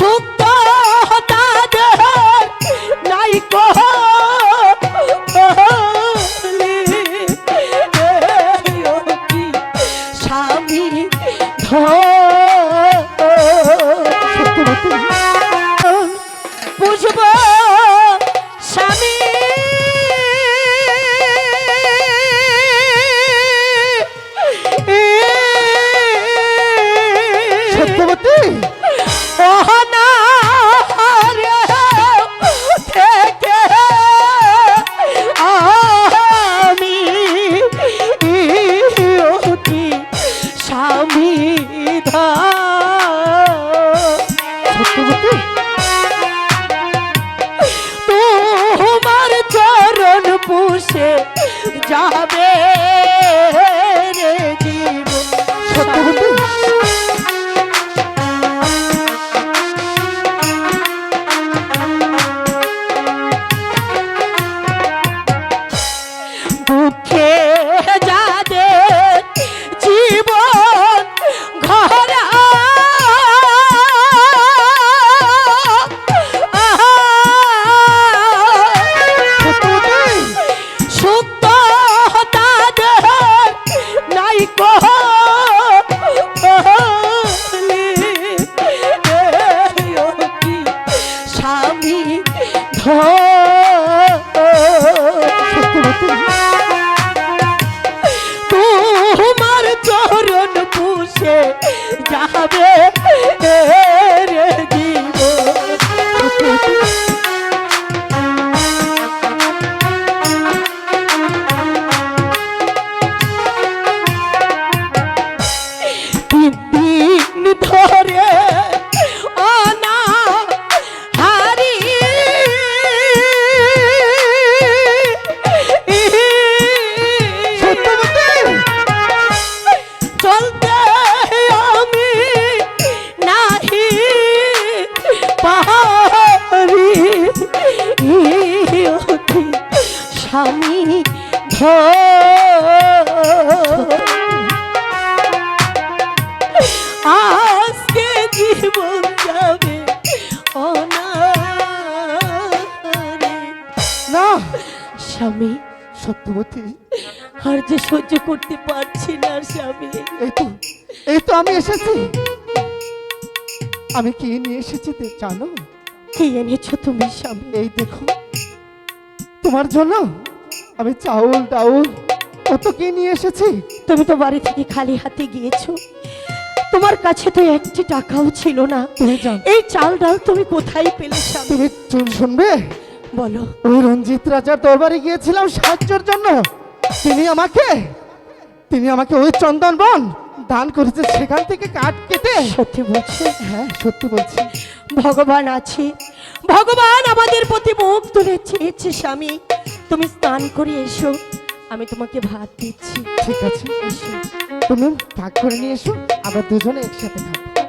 সুপ্ত তাদের নাই কো স্বামী বুঝব স্বামী সত্যবতী? তোমার চরণ পুষে যাবে যাবে রে জীবন তিন ধরে স্বামী আজকে জীবন যাবে না স্বামী সত্যবতী। আর যে সহ্য করতে পারছি না স্বামী। এই তো এই তো আমি এসেছি। আমি কি নিয়ে এসেছি তে জানো? কি এনেছো তুমি স্বামী? এই দেখো তোমার জন্য আমি চাউল ডাউল কত কি নিয়ে এসেছি? তুমি তো বাড়ি থেকে খালি হাতে গিয়েছো। তোমার কাছে তো একটি টাকাও ছিল না। এই চাল ডাল তুমি কোথায় পেলে তুমি শুনবে? বলো। ওই রঞ্জিত রাজার দরবারে গিয়েছিলাম সাহায্যের জন্য। তিনি আমাকে তিনি আমাকে ওই চন্দন বন দান করেছে সেখান থেকে কাঠ কেটে। সত্যি বলছো? হ্যাঁ সত্যি বলছি। ভগবান আছে। ভগবান আমাদের প্রতি মুখ তুলে চেয়েছে স্বামী। তুমি স্নান করে এসো। আমি তোমাকে ভাত দিচ্ছি। ঠিক আছে এসো। তুমি ভাগ করে নিয়ে এসো আবার দুজনে একসাথে খাব।